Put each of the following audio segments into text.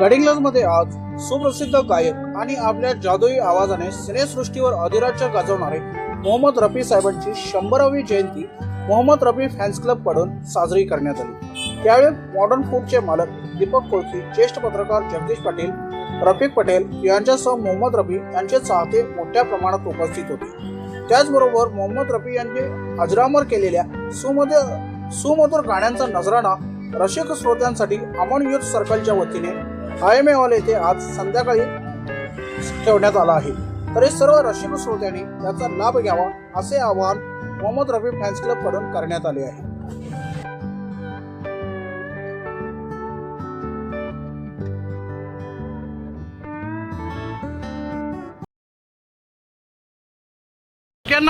गडिंग्लजमध्ये आज सुप्रसिद्ध गायक आणि आपल्या जादुई आवाजाने सिनेसृष्टीवर अधिराज्य गाजवणारे मोहम्मद रफी साहेबांची शंभरावी जयंती मोहम्मद रफी फॅन्स क्लबकडून साजरी करण्यात आली. त्यावेळी मॉडर्न फूडचे मालक दीपक कोळकी ज्येष्ठ पत्रकार जगदीश पाटील रफिक पटेल यांच्यासह मोहम्मद रफी यांचे चाहते मोठ्या प्रमाणात उपस्थित होते. त्याचबरोबर मोहम्मद रफी यांनी अजरामर केलेल्या सुमधुर सुमधुर गाण्यांचा नजराणा रसिक श्रोत्यांसाठी अमन युथ सर्कलच्या वतीने आय एम हॉल येथे आज संध्याकाळी ठेवण्यात आला आहे. तरी सर्व रसिक श्रोत्यांनी याचा लाभ घ्यावा असे आवाहन मोहम्मद रफी फॅन्स क्लबकडून करण्यात आले आहे.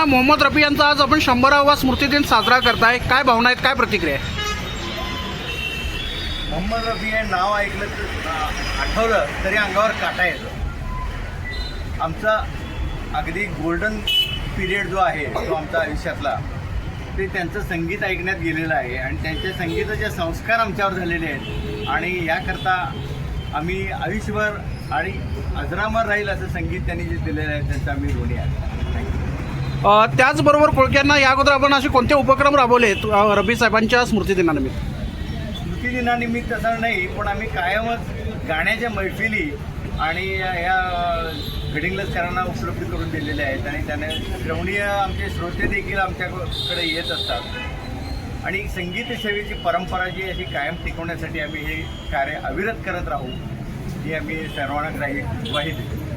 मोहम्मद रफी यांचा आज आपण शंभरावा स्मृतिदिन साजरा करताय. काय भावना आहेत काय प्रतिक्रिया आहे मोहम्मद रफी हे नाव ऐकलं तर आठवलं तरी अंगावर काटा येतो. आमचा अगदी गोल्डन पिरियड जो आहे तो आमच्या आयुष्यातला ते त्यांचं संगीत ऐकण्यात गेलेलं आहे आणि त्यांच्या संगीताचे संस्कार आमच्यावर झालेले आहेत आणि याकरता आम्ही आयुष्यभर आणि अजरामर राहील असं संगीत त्यांनी जे दिलेलं आहे त्यांचं आम्ही ऋणी आहे त्याचबरोबर कोळक्यांना या अगोदर आपण असे कोणते उपक्रम राबवले आहेत, साहेबांच्या स्मृतिदिनानिमित्त? स्मृतिदिनानिमित्त असं नाही पण आम्ही कायमच गाण्याच्या मैफिली आणि या गडिंग्लजकरांना उपलब्ध करून दिलेल्या आहेत आणि त्याने श्रवणीय आमचे श्रोते देखील आमच्याकडे येत असतात. आणि संगीत सेवेची परंपरा जी अशी कायम टिकवण्यासाठी आम्ही हे कार्य अविरत करत राहू ही आम्ही सर्वांना ग्राही ग्वाही देतो.